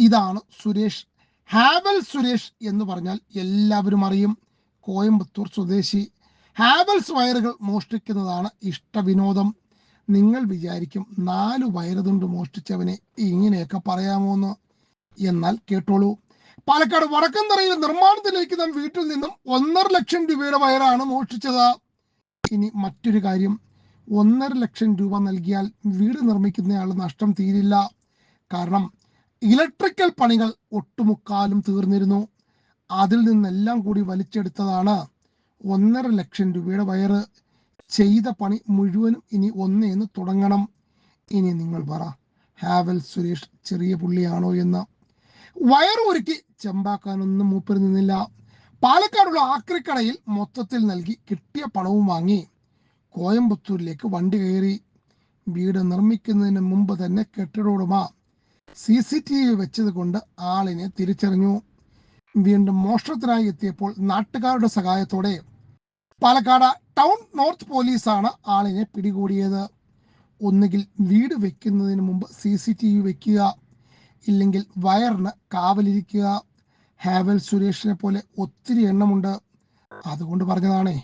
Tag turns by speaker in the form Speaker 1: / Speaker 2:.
Speaker 1: ഇതാണ് സുരേഷ്. ഹാവൽ സുരേഷ് എന്ന് പറഞ്ഞാൽ എല്ലാവരും അറിയും. കോയമ്പത്തൂർ സ്വദേശി. ഹാവൽസ് വയറുകൾ മോഷ്ടിക്കുന്നതാണ് ഇഷ്ടവിനോദം. നിങ്ങൾ വിചാരിക്കും നാല് വയറുതുണ്ട് മോഷ്ടിച്ചവനെ ഇങ്ങനെയൊക്കെ പറയാമോ എന്ന് എന്നാൽ കേട്ടോളൂ. പാലക്കാട് വടക്കന്തറയിൽ നിർമ്മാണത്തിലിരിക്കുന്ന വീട്ടിൽ നിന്നും ഒന്നര ലക്ഷം രൂപയുടെ വയറാണ് മോഷ്ടിച്ചത്. ഇനി മറ്റൊരു കാര്യം. ഒന്നര ലക്ഷം രൂപ നൽകിയാൽ വീട് നിർമ്മിക്കുന്നയാൾ നഷ്ടം തീരില്ല. കാരണം ഇലക്ട്രിക്കൽ പണികൾ ഒട്ടുമുക്കാലും തീർന്നിരുന്നു. അതിൽ നിന്നെല്ലാം കൂടി വലിച്ചെടുത്തതാണ് ഒന്നര ലക്ഷം രൂപയുടെ വയറ്. ചെയ്ത പണി മുഴുവനും ഇനി ഒന്നേന്ന് തുടങ്ങണം. ഇനി നിങ്ങൾ പറ ഹാവൽ സുരേഷ് ചെറിയ പുള്ളിയാണോ എന്ന്. വയറുരുക്കി ചെമ്പാക്കാനൊന്നും മൂപ്പര് നിന്നില്ല. പാലക്കാടുള്ള ആക്രിക്കടയിൽ മൊത്തത്തിൽ നൽകി കിട്ടിയ പണവും വാങ്ങി കോയമ്പത്തൂരിലേക്ക് വണ്ടി കയറി. വീട് നിർമ്മിക്കുന്നതിന് മുമ്പ് തന്നെ കെട്ടിട ഉടമ സി സി ടി വി വെച്ചത് കൊണ്ട് ആളിനെ തിരിച്ചറിഞ്ഞു. വീണ്ടും മോഷണത്തിനായി എത്തിയപ്പോൾ നാട്ടുകാരുടെ സഹായത്തോടെ പാലക്കാട് ടൗൺ നോർത്ത് പോലീസാണ് ആളിനെ പിടികൂടിയത്. ഒന്നുകിൽ വീട് വെക്കുന്നതിന് മുമ്പ് സി സി ടി വി വെക്കുക ഇല്ലെങ്കിൽ വയറിന് കാവലിരിക്കുക. ഹാവൽ സുരേഷിനെ പോലെ ഒത്തിരി എണ്ണമുണ്ട്. അതുകൊണ്ട് പറഞ്ഞതാണേ